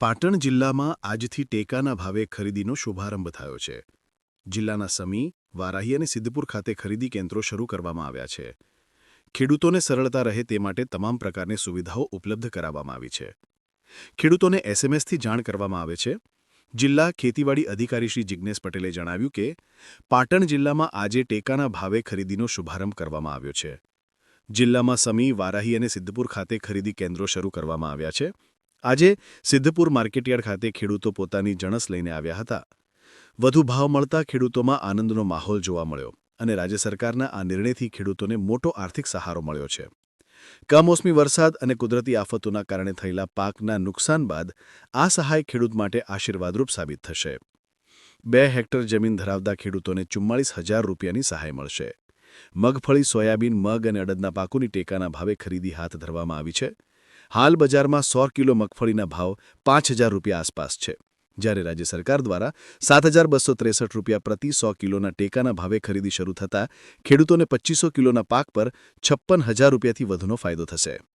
પાટણ જિલ્લામાં આજથી ટેકાના ભાવે ખરીદીનો શુભારંભ થયો છે. જિલ્લાના સમી, વારાહી અને સિદ્ધપુર ખાતે ખરીદી કેન્દ્રો શરૂ કરવામાં આવ્યા છે. ખેડૂતોને સરળતા રહે તે માટે તમામ પ્રકારની સુવિધાઓ ઉપલબ્ધ કરાવવામાં આવી છે. ખેડૂતોને એસએમએસથી જાણ કરવામાં આવે છે. જિલ્લા ખેતીવાડી અધિકારી શ્રી જિજ્ઞેશ પટેલે જણાવ્યું કે, પાટણ જિલ્લામાં આજે ટેકાના ભાવે ખરીદીનો શુભારંભ કરવામાં આવ્યો છે. જિલ્લામાં સમી, વારાહી અને સિદ્ધપુર ખાતે ખરીદી કેન્દ્રો શરૂ કરવામાં આવ્યા છે. આજે સિદ્ધપુર માર્કેટયાર્ડ ખાતે ખેડૂતો પોતાની જણસ લઈને આવ્યા હતા. વધુ ભાવ મળતા ખેડૂતોમાં આનંદનો માહોલ જોવા મળ્યો અને રાજ્ય સરકારના આ નિર્ણયથી ખેડૂતોને મોટો આર્થિક સહારો મળ્યો છે. કમોસમી વરસાદ અને કુદરતી આફતોના કારણે થયેલા પાકના નુકસાન બાદ આ સહાય ખેડૂત માટે આશીર્વાદરૂપ સાબિત થશે. બે હેક્ટર જમીન ધરાવતા ખેડૂતોને ચુમ્માળીસ હજાર રૂપિયાની સહાય મળશે. મગફળી, સોયાબીન, મગ અને અડદના પાકોની ટેકાના ભાવે ખરીદી હાથ ધરવામાં આવી છે. હાલ બજારમાં સો કિલો મગફળીના ભાવ પાંચ રૂપિયા આસપાસ છે. જ્યારે રાજ્ય સરકાર દ્વારા સાત રૂપિયા પ્રતિ સો કિલોના ટેકાના ભાવે ખરીદી શરૂ થતાં ખેડૂતોને પચ્ચીસો કિલોના પાક પર છપ્પન રૂપિયાથી વધુનો ફાયદો થશે.